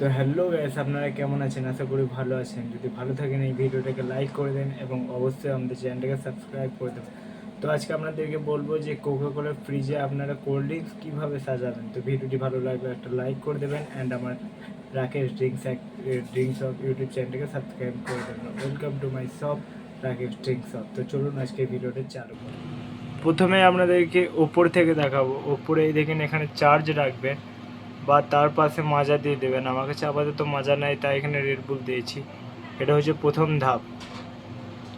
তো hello guys আপনারা কেমন আছেন? আশা করি ভালো আছেন। যদি ভালো থাকেন, এই ভিডিওটাকে লাইক করে দেন এবং অবশ্যই আমাদের চ্যানেলটাকে সাবস্ক্রাইব করে দেবেন। তো আজকে আপনাদেরকে বলব যে কোকা কোলার ফ্রিজে আপনারা কোল্ড ড্রিঙ্কস কীভাবে সাজাবেন? তো ভিডিওটি ভালো লাগলে একটা লাইক করে দেবেন অ্যান্ড আমার Rakesh drinks drinks of YouTube চ্যানেলটাকে সাবস্ক্রাইব করে দেবেন। Welcome to my shop Rakesh drinks of তো চলুন আজকে ভিডিওটা চালু করি। প্রথমে আপনাদেরকে ওপর থেকে দেখাবো। ওপরে দেখেন এখানে চার্জ রাখবেন। বা তার পাশে মাজা দিয়ে দেবেন। আমার কাছে আপাতত মাজা নাই, তাই এখানে রেড বুল দিয়েছি। এটা হচ্ছে প্রথম ধাপ।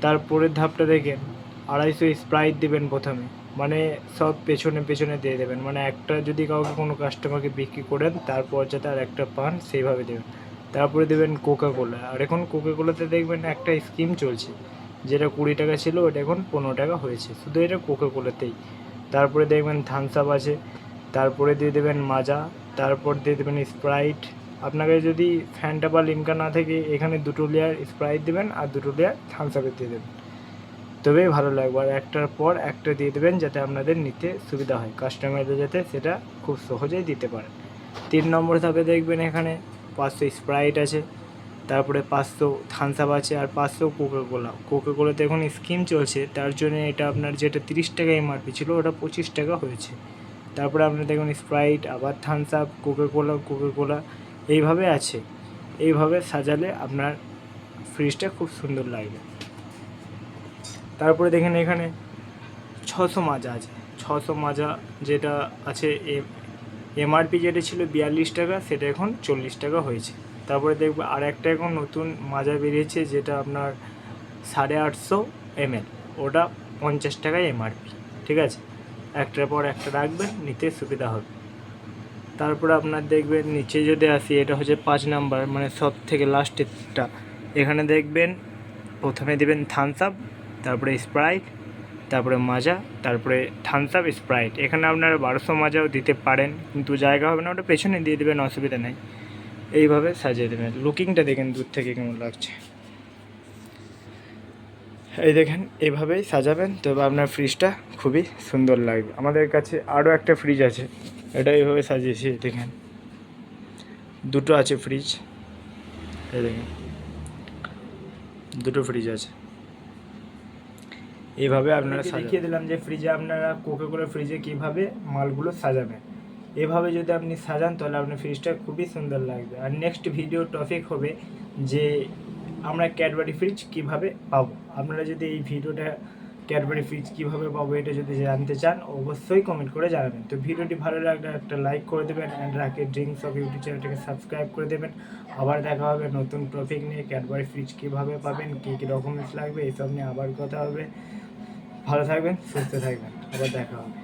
তারপরের ধাপটা দেখেন, আড়াইশো স্প্রাইট দেবেন প্রথমে। মানে সব পেছনে পেছনে দিয়ে দেবেন। মানে একটা যদি কাউকে কোনো কাস্টমারকে বিক্রি করেন, তারপর যাতে আর একটা পান, সেইভাবে দেবেন। তারপরে দেবেন কোকা কোলা আর এখন কোকা কোলাতে দেখবেন একটা স্কিম চলছে। যেটা কুড়ি টাকা ছিল, ওটা এখন পনেরো টাকা হয়েছে। শুধু এটা কোকা কোলাতেই তারপরে দেখবেন থামস আপ আছে। তারপরে দিয়ে দেবেন মাজা। তারপর দিয়ে দেবেন স্প্রাইট আপনাকে যদি ফ্যানটা বা লিমকা না থাকে এখানে দুটো লেয়ার স্প্রাইট দেবেন আর দুটো লেয়ার থামস আপের দিয়ে দেবেন। তবেই ভালো লাগবে। আর একটার পর একটা দিয়ে দেবেন যাতে আপনাদের নিতে সুবিধা হয়। কাস্টমারদের যাতে সেটা খুব সহজেই দিতে পারে তিন নম্বর ধাপে দেখবেন এখানে পাঁচশো স্প্রাইট আছে। তারপরে পাঁচশো থামস আপ আছে আর পাঁচশো কোকা কোলা কোকা কোলাতে এখন স্কিম চলছে। তার জন্য এটা আপনার যেটা তিরিশ টাকা এমআরপি ছিল, ওটা পঁচিশ টাকা হয়েছে। তারপরে আপনি দেখুন স্প্রাইট আবার থামস আপ কোকা কোলা এইভাবে আছে। এইভাবে সাজালে আপনার ফ্রিজটা খুব সুন্দর লাগবে তারপরে দেখেন এখানে ছশো মাজা আছে। ছশো মাজা যেটা আছে এমআরপি যেটা ছিল বিয়াল্লিশ টাকা, সেটা এখন চল্লিশ টাকা হয়েছে। তারপরে দেখব আর একটা এখন নতুন মাজা বেরিয়েছে, যেটা আপনার সাড়ে আটশো এমএল ওটা পঞ্চাশ টাকায় এমআরপি ঠিক আছে? একটার পর একটা রাখবেন, নিতে সুবিধা হবে। তারপরে আপনার দেখবেন নিচে যদি আসি, এটা হচ্ছে পাঁচ নাম্বার মানে সব থেকে লাস্টেরটা এখানে দেখবেন প্রথমে দেবেন থামস আপ তারপরে স্প্রাইট তারপরে মাজা, তারপরে থামস আপ স্প্রাইট এখানে আপনারা বারোশো মাজাও দিতে পারেন, কিন্তু জায়গা হবে না, ওটা পেছনে দিয়ে দেবেন, অসুবিধা নেই। এইভাবে সাজিয়ে দেবেন। লুকিংটা দেখেন দূর থেকে কেমন লাগছে। এই দেখেন এভাবেই সাজাবেন। তবে আপনার ফ্রিজটা খুবই সুন্দর লাগবে। আমাদের কাছে আরও একটা ফ্রিজ আছে। এটা এইভাবে সাজিয়েছি দেখেন। দুটো আছে ফ্রিজ এই দেখেন দুটো ফ্রিজ আছে। এইভাবে আপনারা দেখিয়ে দিলাম যে ফ্রিজে আপনারা কোকা কোলা ফ্রিজে কীভাবে মালগুলো সাজাবেন। এভাবে যদি আপনি সাজান তাহলে আপনার ফ্রিজটা খুবই সুন্দর লাগবে। আর নেক্সট ভিডিও টপিক হবে যে আমরা ক্যাডবারি ফ্রিজ কীভাবে পাবো? আপনারা যদি এই ভিডিওটা ক্যাডবারি ফ্রিজ কীভাবে পাবো এটা যদি জানতে চান, অবশ্যই কমেন্ট করে জানাবেন। তো ভিডিওটি ভালো লাগলে একটা লাইক করে দেবেন and Rakesh drinks of YouTube চ্যানেলটাকে সাবস্ক্রাইব করে দেবেন। আবার দেখা হবে নতুন টপিক নিয়ে ক্যাডবারি ফ্রিজ কীভাবে পাবেন, কী কী ডকুমেন্টস লাগবে এইসব নিয়ে আবার কথা হবে। ভালো থাকবেন, সুস্থ থাকবেন, আবার দেখা হবে।